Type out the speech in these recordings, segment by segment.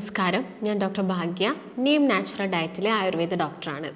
നമസ്കാരം. ഞാൻ ഡോക്ടർ ഭാഗ്യ. നീം നാച്ചുറൽ ഡയറ്റിലെ ആയുർവേദ ഡോക്ടറാണ്.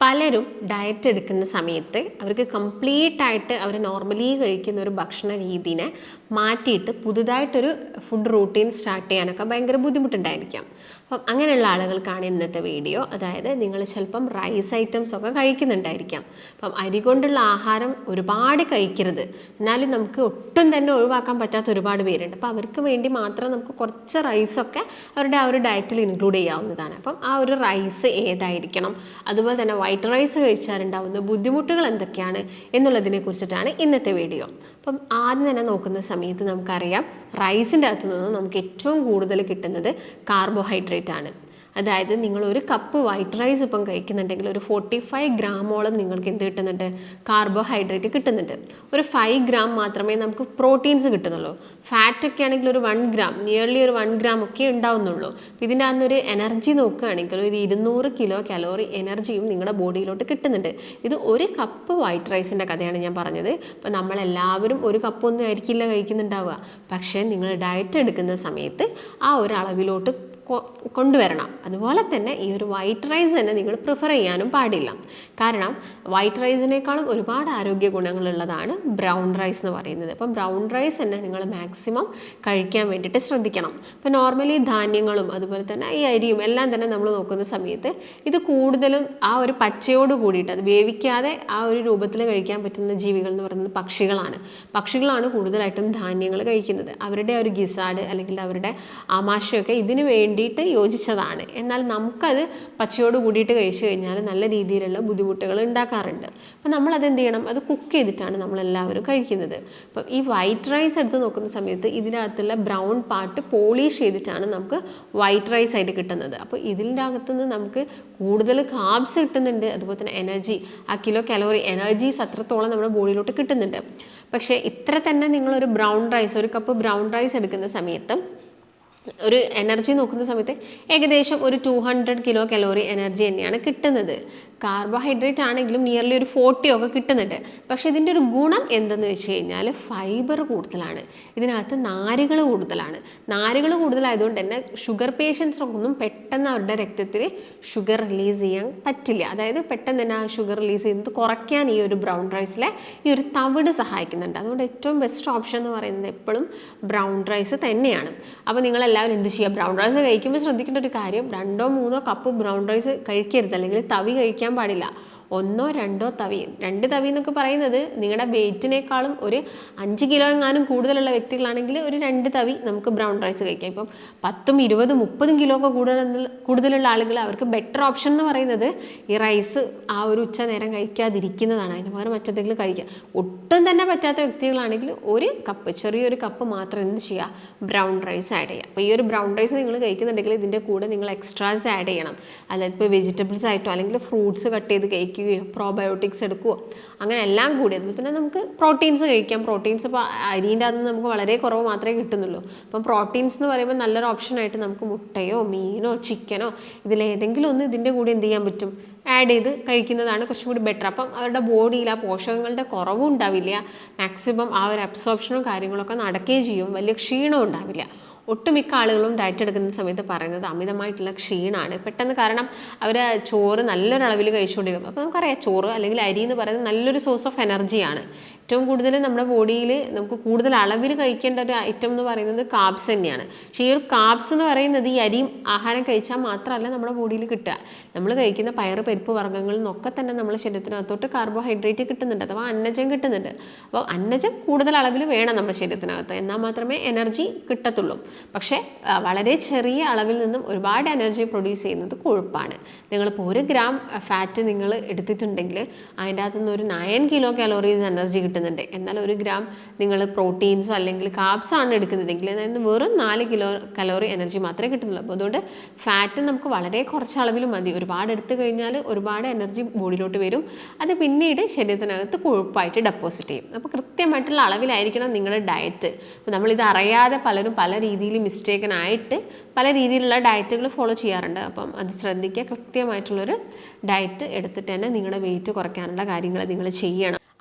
പലരും ഡയറ്റ് എടുക്കുന്ന സമയത്ത് അവർക്ക് കംപ്ലീറ്റ് ആയിട്ട് അവർ നോർമലി കഴിക്കുന്ന ഒരു ഭക്ഷണ രീതിനെ മാറ്റിയിട്ട് പുതുതായിട്ടൊരു ഫുഡ് റൂട്ടീൻ സ്റ്റാർട്ട് ചെയ്യാനൊക്കെ ഭയങ്കര ബുദ്ധിമുട്ടുണ്ടായിരിക്കാം. അപ്പം അങ്ങനെയുള്ള ആളുകൾക്കാണ് ഇന്നത്തെ വീഡിയോ അതായത് നിങ്ങൾ ചിലപ്പം റൈസ് ഐറ്റംസ് ഒക്കെ കഴിക്കുന്നുണ്ടായിരിക്കാം. അപ്പം അരി കൊണ്ടുള്ള ആഹാരം ഒരുപാട് കഴിക്കരുത്. എന്നാലും നമുക്ക് ഒട്ടും തന്നെ ഒഴിവാക്കാൻ പറ്റാത്ത ഒരുപാട് പേരുണ്ട്. അപ്പോൾ അവർക്ക് വേണ്ടി മാത്രം നമുക്ക് കുറച്ച് റൈസൊക്കെ അവരുടെ ആ ഒരു ഡയറ്റിൽ ഇൻക്ലൂഡ് ചെയ്യാവുന്നതാണ്. അപ്പം ആ ഒരു റൈസ് ഏതായിരിക്കണം? അതുപോലെ തന്നെ വൈറ്റ് റൈസ് കഴിച്ചാലുണ്ടാവുന്ന ബുദ്ധിമുട്ടുകൾ എന്തൊക്കെയാണ്? എന്നുള്ളതിനെ കുറിച്ചിട്ടാണ് ഇന്നത്തെ വീഡിയോ അപ്പം ആദ്യം തന്നെ നോക്കുന്ന സമയത്ത് നമുക്കറിയാം റൈസിന്റെ അകത്തു നിന്ന് നമുക്ക് ഏറ്റവും കൂടുതൽ കിട്ടുന്നത് കാർബോഹൈഡ്രേറ്റ് ആണ്. അതായത് നിങ്ങൾ ഒരു കപ്പ് വൈറ്റ് റൈസ് ഇപ്പം കഴിക്കുന്നുണ്ടെങ്കിൽ ഒരു ഫോർട്ടി ഫൈവ് ഗ്രാമോളം നിങ്ങൾക്ക് എന്ത് കിട്ടുന്നുണ്ട്? കാർബോഹൈഡ്രേറ്റ് കിട്ടുന്നുണ്ട്. ഒരു ഫൈവ് ഗ്രാം മാത്രമേ നമുക്ക് പ്രോട്ടീൻസ് കിട്ടുന്നുള്ളൂ. ഫാറ്റ് ഒക്കെ ആണെങ്കിൽ ഒരു വൺ ഗ്രാം നിയർലി ഒരു വൺ ഗ്രാം ഒക്കെ ഉണ്ടാവുന്നുള്ളൂ. ഇതിന്റെ അകത്തൊരു എനർജി നോക്കുകയാണെങ്കിൽ ഒരു ഇരുന്നൂറ് കിലോ കലോറി എനർജിയും നിങ്ങളുടെ ബോഡിയിലോട്ട് കിട്ടുന്നുണ്ട്. ഇത് ഒരു കപ്പ് വൈറ്റ് റൈസിന്റെ കഥയാണ് ഞാൻ പറഞ്ഞത്. അപ്പോൾ നമ്മളെല്ലാവരും ഒരു കപ്പൊന്നും ആയിരിക്കില്ല കഴിക്കുന്നുണ്ടാവുക. പക്ഷേ നിങ്ങൾ ഡയറ്റ് എടുക്കുന്ന സമയത്ത് ആ ഒരു അളവിലോട്ട് കൊണ്ടുവരണം. അതുപോലെ തന്നെ ഈ ഒരു വൈറ്റ് റൈസ് തന്നെ നിങ്ങൾ പ്രിഫർ ചെയ്യാനും പാടില്ല. കാരണം വൈറ്റ് റൈസിനേക്കാളും ഒരുപാട് ആരോഗ്യ ഗുണങ്ങളുള്ളതാണ് ബ്രൗൺ റൈസ് എന്ന് പറയുന്നത്. അപ്പം ബ്രൗൺ റൈസ് തന്നെ നിങ്ങൾ മാക്സിമം കഴിക്കാൻ വേണ്ടിയിട്ട് ശ്രദ്ധിക്കണം. ഇപ്പം നോർമലി ധാന്യങ്ങളും അതുപോലെ തന്നെ ഈ അരിയും എല്ലാം തന്നെ നമ്മൾ നോക്കുന്ന സമയത്ത് ഇത് കൂടുതലും ആ ഒരു പച്ചയോട് കൂടിയിട്ട് അത് വേവിക്കാതെ ആ ഒരു രൂപത്തിൽ കഴിക്കാൻ പറ്റുന്ന ജീവികൾ എന്ന് പറയുന്നത് പക്ഷികളാണ്. പക്ഷികളാണ് കൂടുതലായിട്ടും ധാന്യങ്ങൾ കഴിക്കുന്നത്. അവരുടെ ഒരു ഗിസാഡ് അല്ലെങ്കിൽ അവരുടെ ആമാശയൊക്കെ ഇതിന് വേണ്ടിയിട്ട് യോജിച്ചതാണ്. എന്നാൽ നമുക്കത് പച്ചയോട് കൂടിയിട്ട് കഴിച്ചു കഴിഞ്ഞാൽ നല്ല രീതിയിലുള്ള ബുദ്ധിമുട്ടുകൾ ഉണ്ടാക്കാറുണ്ട്. അപ്പം നമ്മളത് എന്ത് ചെയ്യണം? അത് കുക്ക് ചെയ്തിട്ടാണ് നമ്മൾ എല്ലാവരും കഴിക്കുന്നത്. അപ്പം ഈ വൈറ്റ് റൈസ് എടുത്ത് നോക്കുന്ന സമയത്ത് ഇതിനകത്തുള്ള ബ്രൗൺ പാർട്ട് പോളിഷ് ചെയ്തിട്ടാണ് നമുക്ക് വൈറ്റ് റൈസ് ആയിട്ട് കിട്ടുന്നത്. അപ്പോൾ ഇതിന്റെ അകത്തുനിന്ന് നമുക്ക് കൂടുതൽ കാബ്സ് കിട്ടുന്നുണ്ട്. അതുപോലെ തന്നെ എനർജി ആ കിലോ കലോറി എനർജീസ് അത്രത്തോളം നമ്മുടെ ബോഡിയിലോട്ട് കിട്ടുന്നുണ്ട്. പക്ഷേ ഇത്ര തന്നെ നിങ്ങളൊരു ബ്രൗൺ റൈസ് ഒരു കപ്പ് ബ്രൗൺ റൈസ് എടുക്കുന്ന സമയത്ത് ഒരു എനർജി നോക്കുന്ന സമയത്ത് ഏകദേശം ഒരു two hundred kilo calorie energy തന്നെയാണ് കിട്ടുന്നത്. കാർബോഹൈഡ്രേറ്റ് ആണെങ്കിലും നിയർലി ഒരു ഫോർട്ടി ഒക്കെ കിട്ടുന്നുണ്ട്. പക്ഷേ ഇതിന്റെ ഒരു ഗുണം എന്തെന്ന് വെച്ച് കഴിഞ്ഞാൽ ഫൈബർ കൂടുതലാണ്. ഇതിനകത്ത് നാരുകൾ കൂടുതലാണ്. നാരുകൾ കൂടുതലായതുകൊണ്ട് തന്നെ ഷുഗർ പേഷ്യൻസിനൊന്നും പെട്ടെന്ന് അവരുടെ രക്തത്തിൽ ഷുഗർ റിലീസ് ചെയ്യാൻ പറ്റില്ല. അതായത് പെട്ടെന്ന് തന്നെ ആ ഷുഗർ റിലീസ് ചെയ്യുന്നത് കുറയ്ക്കാൻ ഈ ഒരു ബ്രൗൺ റൈസിലെ ഈ ഒരു തവിട് സഹായിക്കുന്നുണ്ട്. അതുകൊണ്ട് ഏറ്റവും ബെസ്റ്റ് ഓപ്ഷൻ എന്ന് പറയുന്നത് എപ്പോഴും ബ്രൗൺ റൈസ് തന്നെയാണ്. അപ്പോൾ നിങ്ങളെല്ലാവരും എന്ത് ചെയ്യുക? ബ്രൗൺ റൈസ് കഴിക്കുമ്പോൾ ശ്രദ്ധിക്കേണ്ട ഒരു കാര്യം രണ്ടോ മൂന്നോ കപ്പ് ബ്രൗൺ റൈസ് കഴിക്കരുത്. അല്ലെങ്കിൽ തവി കഴിക്കാൻ പാടില്ല. ഒന്നോ രണ്ടോ തവി. രണ്ട് തവി എന്നൊക്കെ പറയുന്നത് നിങ്ങളുടെ വെയിറ്റിനേക്കാളും ഒരു അഞ്ച് കിലോ എങ്ങാനും കൂടുതലുള്ള വ്യക്തികളാണെങ്കിൽ ഒരു രണ്ട് തവി നമുക്ക് ബ്രൗൺ റൈസ് കഴിക്കാം. ഇപ്പം പത്തും ഇരുപതും മുപ്പതും കിലോ ഒക്കെ കൂടുതൽ കൂടുതലുള്ള ആളുകൾ അവർക്ക് ബെറ്റർ ഓപ്ഷൻ എന്ന് പറയുന്നത് ഈ റൈസ് ആ ഒരു ഉച്ച നേരം കഴിക്കാതിരിക്കുന്നതാണ്. അതിന് പകരം മറ്റെന്തെങ്കിലും കഴിക്കുക ഒട്ടും തന്നെ പറ്റാത്ത വ്യക്തികളാണെങ്കിൽ ഒരു കപ്പ് ചെറിയൊരു കപ്പ് മാത്രം എന്ത് ചെയ്യുക? ബ്രൗൺ റൈസ് ആഡ് ചെയ്യുക. അപ്പോൾ ഈ ഒരു ബ്രൗൺ റൈസ് നിങ്ങൾ കഴിക്കുന്നുണ്ടെങ്കിൽ ഇതിന്റെ കൂടെ നിങ്ങൾ എക്സ്ട്രാസ് ആഡ് ചെയ്യണം. അതായത് ഇപ്പോൾ വെജിറ്റബിൾസ് ആയിട്ടോ അല്ലെങ്കിൽ ഫ്രൂട്ട്സ് കട്ട് ചെയ്ത് കഴിക്കുകയോ പ്രോബയോട്ടിക്സ് എടുക്കുകയോ അങ്ങനെ എല്ലാം കൂടി. അതുപോലെ തന്നെ നമുക്ക് പ്രോട്ടീൻസ് കഴിക്കാം. പ്രോട്ടീൻസ് ഇപ്പോൾ അരിന്റെ അകത്ത് നമുക്ക് വളരെ കുറവ് മാത്രമേ കിട്ടുന്നുള്ളൂ. അപ്പം പ്രോട്ടീൻസ് എന്ന് പറയുമ്പോൾ നല്ലൊരു ഓപ്ഷനായിട്ട് നമുക്ക് മുട്ടയോ മീനോ ചിക്കനോ ഇതിലേതെങ്കിലും ഒന്ന് ഇതിന്റെ കൂടെ എന്ത് ചെയ്യാൻ പറ്റും? ആഡ് ചെയ്ത് കഴിക്കുന്നതാണ് കുറച്ചും കൂടി ബെറ്റർ അപ്പം അവരുടെ ബോഡിയിൽ ആ പോഷകങ്ങളുടെ കുറവും ഉണ്ടാവില്ല. മാക്സിമം ആ ഒരു അബ്സോർപ്ഷനും കാര്യങ്ങളൊക്കെ നടക്കുകയും ചെയ്യും. വലിയ ക്ഷീണവും ഉണ്ടാവില്ല. ഒട്ടുമിക്ക ആളുകളും ഡയറ്റ് എടുക്കുന്ന സമയത്ത് പറയുന്നത് അമിതമായിട്ടുള്ള ക്ഷീണമാണ് പെട്ടെന്ന് കാരണം അവർ ചോറ് നല്ലൊരളവിൽ കഴിച്ചുകൊണ്ടിരിക്കും അപ്പോൾ നമുക്കറിയാം ചോറ് അല്ലെങ്കിൽ അരി എന്ന് പറയുന്നത് നല്ലൊരു സോഴ്സ് ഓഫ് എനർജിയാണ് ഏറ്റവും കൂടുതൽ നമ്മുടെ ബോഡിയിൽ നമുക്ക് കൂടുതൽ അളവിൽ കഴിക്കേണ്ട ഒരു ഐറ്റം എന്ന് പറയുന്നത് കാബ്സ് തന്നെയാണ്. പക്ഷേ ഈ ഒരു കാബ്സ് എന്ന് പറയുന്നത് ഈ അരിയും ആഹാരം കഴിച്ചാൽ മാത്രമല്ല നമ്മുടെ ബോഡിയിൽ കിട്ടുക. നമ്മൾ കഴിക്കുന്ന പയറ് പരിപ്പ് വർഗങ്ങളിൽ നിന്നൊക്കെ തന്നെ നമ്മുടെ ശരീരത്തിനകത്തോട്ട് കാർബോഹൈഡ്രേറ്റ് കിട്ടുന്നുണ്ട് അഥവാ അന്നജം കിട്ടുന്നുണ്ട്. അപ്പോൾ അന്നജം കൂടുതൽ അളവിൽ വേണം നമ്മുടെ ശരീരത്തിനകത്ത്. എന്നാൽ മാത്രമേ എനർജി കിട്ടത്തുള്ളൂ. പക്ഷേ വളരെ ചെറിയ അളവിൽ നിന്നും ഒരുപാട് എനർജി പ്രൊഡ്യൂസ് ചെയ്യുന്നത് കൊഴുപ്പാണ്. നിങ്ങളിപ്പോൾ ഒരു ഗ്രാം ഫാറ്റ് നിങ്ങൾ എടുത്തിട്ടുണ്ടെങ്കിൽ അതിന്റെ അകത്തുനിന്ന് ഒരു നയൻ കിലോ കാലോറീസ് എനർജി കിട്ടുന്നുണ്ട്. എന്നാൽ ഒരു ഗ്രാം നിങ്ങൾ പ്രോട്ടീൻസോ അല്ലെങ്കിൽ കാബ്സോ ആണ് എടുക്കുന്നതെങ്കിൽ അതായത് വെറും നാല് കിലോ കലോറി എനർജി മാത്രമേ കിട്ടുന്നുള്ളൂ. അപ്പോൾ അതുകൊണ്ട് ഫാറ്റ് നമുക്ക് വളരെ കുറച്ച് അളവിൽ മതി. ഒരുപാട് എടുത്തു കഴിഞ്ഞാൽ ഒരുപാട് എനർജി ബോഡിയിലോട്ട് വരും. അത് പിന്നീട് ശരീരത്തിനകത്ത് കൊഴുപ്പായിട്ട് ഡെപ്പോസിറ്റ് ചെയ്യും. അപ്പോൾ കൃത്യമായിട്ടുള്ള അളവിലായിരിക്കണം നിങ്ങളുടെ ഡയറ്റ് അപ്പോൾ നമ്മളിത് അറിയാതെ പലരും പല രീതിയിൽ മിസ്റ്റേക്കൻ ആയിട്ട് പല രീതിയിലുള്ള ഡയറ്റുകൾ ഫോളോ ചെയ്യാറുണ്ട്. അപ്പം അത് ശ്രദ്ധിക്കുക. കൃത്യമായിട്ടുള്ളൊരു ഡയറ്റ് എടുത്തിട്ട് തന്നെ നിങ്ങളുടെ വെയിറ്റ് കുറയ്ക്കാനുള്ള കാര്യങ്ങൾ നിങ്ങൾ ചെയ്യണം.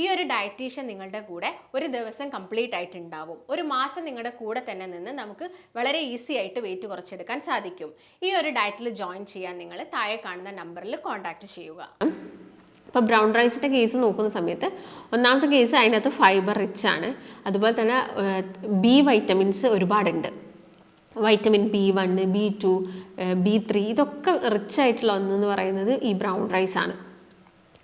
ഈ ഒരു ഡയറ്റീഷ്യൻ നിങ്ങളുടെ കൂടെ ഒരു ദിവസം കംപ്ലീറ്റ് ആയിട്ട് ഉണ്ടാവും ഒരു മാസം നിങ്ങളുടെ കൂടെ തന്നെ നിന്ന് നമുക്ക് വളരെ ഈസി ആയിട്ട് വെയിറ്റ് കുറച്ചെടുക്കാൻ സാധിക്കും. ഈ ഒരു ഡയറ്റിൽ ജോയിൻ ചെയ്യാൻ നിങ്ങൾ താഴെ കാണുന്ന നമ്പറിൽ കോൺടാക്ട് ചെയ്യുക. ഇപ്പോൾ ബ്രൗൺ റൈസിന്റെ കേസ് നോക്കുന്ന സമയത്ത് ഒന്നാമത്തെ കേസ് അതിനകത്ത് ഫൈബർ റിച്ച് ആണ്. അതുപോലെ തന്നെ ബി വൈറ്റമിൻസ് ഒരുപാടുണ്ട്. Vitamin B one B two B three ഇതൊക്കെ റിച്ച് ആയിട്ടുള്ള ഒന്നെന്ന് പറയുന്നത് ഈ ബ്രൗൺ റൈസ് ആണ്.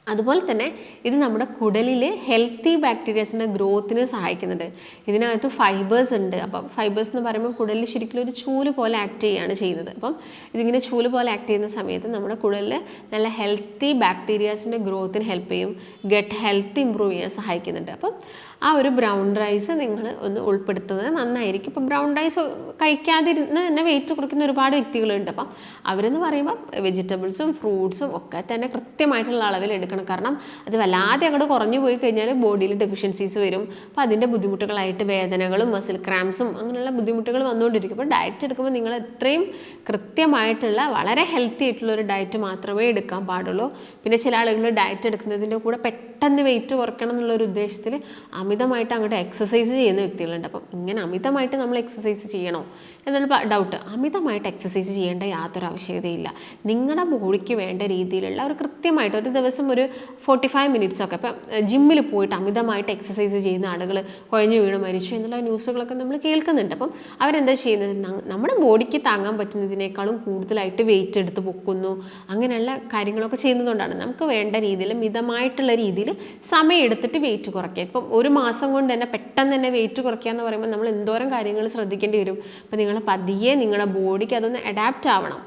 അതുപോലെ തന്നെ ഇത് നമ്മുടെ കുടലിൽ ഹെൽത്തി ബാക്ടീരിയസിന്റെ ഗ്രോത്തിന് സഹായിക്കുന്നുണ്ട്. ഇതിനകത്ത് ഫൈബേഴ്സ് ഉണ്ട്. അപ്പം ഫൈബേഴ്സ് എന്ന് പറയുമ്പോൾ കുടലിൽ ശരിക്കും ഒരു ചൂൽ പോലെ ആക്ട് ചെയ്യുകയാണ് ചെയ്യുന്നത്. അപ്പം ഇതിങ്ങനെ ചൂൽ പോലെ ആക്ട് ചെയ്യുന്ന സമയത്ത് നമ്മുടെ കുടലിൽ നല്ല ഹെൽത്തി ബാക്ടീരിയാസിന്റെ ഗ്രോത്തിന് ഹെൽപ്പ് ചെയ്യും. ഗട്ട് ഹെൽത്ത് ഇമ്പ്രൂവ് ചെയ്യാൻ സഹായിക്കുന്നുണ്ട്. അപ്പം ആ ഒരു ബ്രൗൺ റൈസ് നിങ്ങൾ ഒന്ന് ഉൾപ്പെടുത്തുന്നത് നന്നായിരിക്കും. ഇപ്പം ബ്രൗൺ റൈസ് കഴിക്കാതിരുന്ന് തന്നെ വെയിറ്റ് കുറയ്ക്കുന്ന ഒരുപാട് വ്യക്തികളുണ്ട്. അപ്പം അവരെന്ന് പറയുമ്പോൾ വെജിറ്റബിൾസും ഫ്രൂട്ട്സും ഒക്കെ തന്നെ കൃത്യമായിട്ടുള്ള അളവിൽ എടുക്കണം. കാരണം അത് വല്ലാതെ അങ്ങോട്ട് കുറഞ്ഞു പോയി കഴിഞ്ഞാൽ ബോഡിയിൽ ഡെഫിഷ്യൻസീസ് വരും. അപ്പോൾ അതിന്റെ ബുദ്ധിമുട്ടുകളായിട്ട് വേദനകളും മസിൽ ക്രാംസും അങ്ങനെയുള്ള ബുദ്ധിമുട്ടുകൾ വന്നുകൊണ്ടിരിക്കും. അപ്പോൾ ഡയറ്റ് എടുക്കുമ്പോൾ നിങ്ങൾ എത്രയും കൃത്യമായിട്ടുള്ള വളരെ ഹെൽത്തി ആയിട്ടുള്ള ഒരു ഡയറ്റ് മാത്രമേ എടുക്കാൻ പാടുള്ളൂ. പിന്നെ ചില ആളുകൾ ഡയറ്റ് എടുക്കുന്നതിന്റെ കൂടെ പെട്ടെന്ന് വെയിറ്റ് കുറയ്ക്കണം എന്നുള്ള ഒരു ഉദ്ദേശത്തിൽ അമിതമായിട്ട് അങ്ങോട്ട് എക്സസൈസ് ചെയ്യുന്ന വ്യക്തികളുണ്ട്. അപ്പം ഇങ്ങനെ അമിതമായിട്ട് നമ്മൾ എക്സസൈസ് ചെയ്യണോ എന്നുള്ള ഡൗട്ട് അമിതമായിട്ട് എക്സസൈസ് ചെയ്യേണ്ട യാതൊരു ആവശ്യകതയില്ല. നിങ്ങളുടെ ബോഡിക്ക് വേണ്ട രീതിയിലുള്ള ഒരു കൃത്യമായിട്ട് ഒരു ദിവസം ഒരു ഫോർട്ടി ഫൈവ് മിനിറ്റ്സ് ഒക്കെ. ഇപ്പം ജിമ്മിൽ പോയിട്ട് അമിതമായിട്ട് എക്സസൈസ് ചെയ്യുന്ന ആളുകൾ കുഴഞ്ഞു വീണ് മരിച്ചു എന്നുള്ള ന്യൂസുകളൊക്കെ നമ്മൾ കേൾക്കുന്നുണ്ട്. അപ്പം അവരെന്താ ചെയ്യുന്നത്? നമ്മുടെ ബോഡിക്ക് താങ്ങാൻ പറ്റുന്നതിനേക്കാളും കൂടുതലായിട്ട് വെയിറ്റ് എടുത്ത് പൊക്കുന്നു അങ്ങനെയുള്ള കാര്യങ്ങളൊക്കെ ചെയ്യുന്നതുകൊണ്ടാണ്. നമുക്ക് വേണ്ട രീതിയിൽ മിതമായിട്ടുള്ള രീതിയിൽ സമയം എടുത്തിട്ട് വെയിറ്റ് കുറയ്ക്കുക. ഇപ്പം ഒരു മാസം കൊണ്ട് തന്നെ പെട്ടെന്ന് തന്നെ വെയിറ്റ് കുറയ്ക്കുക എന്ന് പറയുമ്പോൾ നമ്മൾ എന്തോരം കാര്യങ്ങൾ ശ്രദ്ധിക്കേണ്ടി വരും. അപ്പം നിങ്ങൾ പതിയെ നിങ്ങളുടെ ബോഡിക്ക് അതൊന്ന് അഡാപ്റ്റ് ആവണം.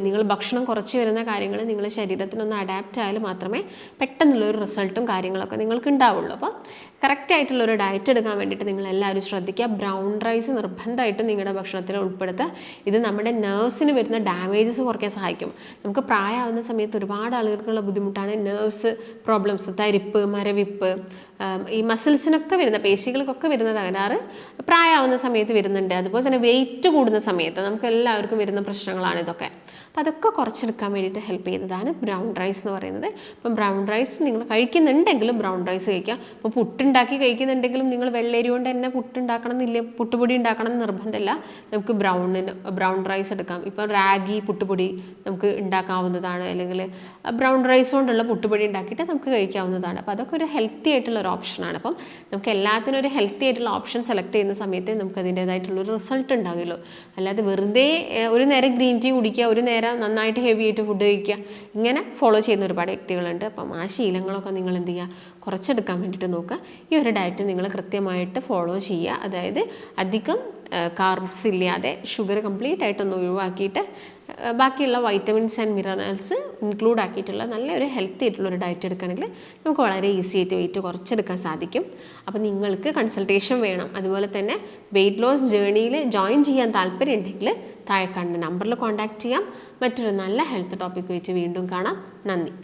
നിങ്ങൾ ഭക്ഷണം കുറച്ച് വരുന്ന കാര്യങ്ങൾ നിങ്ങളുടെ ശരീരത്തിനൊന്ന് അഡാപ്റ്റ് ആയാൽ മാത്രമേ പെട്ടെന്നുള്ള ഒരു റിസൾട്ടും കാര്യങ്ങളൊക്കെ നിങ്ങൾക്ക് ഉണ്ടാവുള്ളൂ അപ്പോൾ കറക്റ്റ് ആയിട്ടുള്ള ഒരു ഡയറ്റ് എടുക്കാൻ വേണ്ടിയിട്ട് നിങ്ങൾ എല്ലാവരും ശ്രദ്ധിക്കുക. ബ്രൗൺ റൈസ് നിർബന്ധമായിട്ടും നിങ്ങളുടെ ഭക്ഷണത്തിൽ ഉൾപ്പെടുത്തുക. ഇത് നമ്മുടെ നെർവ്സിന് വരുന്ന ഡാമേജസ് കുറയ്ക്കാൻ സഹായിക്കും. നമുക്ക് പ്രായമാവുന്ന സമയത്ത് ഒരുപാട് ആളുകൾക്കുള്ള ബുദ്ധിമുട്ടാണ് നെർവ്സ് പ്രോബ്ലംസ് തരിപ്പ് മരവിപ്പ് ഈ മസിൽസിനൊക്കെ വരുന്ന പേശികൾക്കൊക്കെ വരുന്ന തകരാറ് പ്രായമാവുന്ന സമയത്ത് വരുന്നുണ്ട്. അതുപോലെ തന്നെ വെയിറ്റ് കൂടുന്ന സമയത്ത് നമുക്ക് എല്ലാവർക്കും വരുന്ന പ്രശ്നങ്ങളാണ് ഇതൊക്കെ. അപ്പോൾ അതൊക്കെ കുറച്ചെടുക്കാൻ വേണ്ടിയിട്ട് ഹെൽപ്പ് ചെയ്യുന്നതാണ് ബ്രൗൺ റൈസ് എന്ന് പറയുന്നത്. അപ്പം ബ്രൗൺ റൈസ് നിങ്ങൾ കഴിക്കുന്നുണ്ടെങ്കിലും ബ്രൗൺ റൈസ് കഴിക്കുക. അപ്പോൾ പുട്ടുണ്ടാക്കി കഴിക്കുന്നുണ്ടെങ്കിലും നിങ്ങൾ വെള്ളരി കൊണ്ട് തന്നെ പുട്ടുണ്ടാക്കണം എന്നില്ല പുട്ടുപൊടി ഉണ്ടാക്കണം എന്ന് നിർബന്ധമില്ല. നമുക്ക് ബ്രൗണിന് ബ്രൗൺ റൈസ് എടുക്കാം. ഇപ്പം റാഗി പുട്ടുപൊടി നമുക്ക് ഉണ്ടാക്കാവുന്നതാണ്. അല്ലെങ്കിൽ ബ്രൗൺ റൈസ് കൊണ്ടുള്ള പുട്ടുപൊടി ഉണ്ടാക്കിയിട്ട് നമുക്ക് കഴിക്കാവുന്നതാണ്. അപ്പോൾ അതൊക്കെ ഒരു ഹെൽത്തി ആയിട്ടുള്ള ഒരു ഓപ്ഷനാണ് അപ്പം നമുക്ക് എല്ലാത്തിനും ഒരു ഹെൽത്തി ആയിട്ടുള്ള ഓപ്ഷൻ സെലക്ട് ചെയ്യുന്ന സമയത്ത് നമുക്ക് അതിന്റേതായിട്ടുള്ള ഒരു റിസൾട്ട് ഉണ്ടാകുമല്ലോ അല്ലാതെ വെറുതെ ഒരു നേരം ഗ്രീൻ ടീ കുടിക്കുക ഒരു നേരം നന്നായിട്ട് ഹെവി ആയിട്ട് ഫുഡ് കഴിക്കുക ഇങ്ങനെ ഫോളോ ചെയ്യുന്ന ഒരുപാട് വ്യക്തികളുണ്ട്. അപ്പം ആ ശീലങ്ങളൊക്കെ നിങ്ങൾ എന്ത് ചെയ്യുക? കുറച്ചെടുക്കാൻ വേണ്ടിയിട്ട് നോക്കുക. ഈ ഒരു ഡയറ്റ് നിങ്ങൾ കൃത്യമായിട്ട് ഫോളോ ചെയ്യുക. അതായത് അധികം കാർബ്സ് ഇല്ലാതെ ഷുഗർ കംപ്ലീറ്റ് ആയിട്ടൊന്ന് ഒഴിവാക്കിയിട്ട് ബാക്കിയുള്ള വൈറ്റമിൻസ് ആൻഡ് മിനറൽസ് ഇൻക്ലൂഡ് ആക്കിയിട്ടുള്ള നല്ലൊരു ഹെൽത്തി ആയിട്ടുള്ള ഒരു ഡയറ്റ് എടുക്കുകയാണെങ്കിൽ നമുക്ക് വളരെ ഈസി ആയിട്ട് വെയിറ്റ് കുറച്ചെടുക്കാൻ സാധിക്കും. അപ്പോൾ നിങ്ങൾക്ക് കൺസൾട്ടേഷൻ വേണം. അതുപോലെ തന്നെ വെയിറ്റ് ലോസ് ജേണിയിൽ ജോയിൻ ചെയ്യാൻ താല്പര്യം ഉണ്ടെങ്കിൽ താഴെ കാണുന്ന നമ്പറിൽ കോൺടാക്റ്റ് ചെയ്യാം. മറ്റൊരു നല്ല ഹെൽത്ത് ടോപ്പിക് വെച്ച് വീണ്ടും കാണാം. നന്ദി.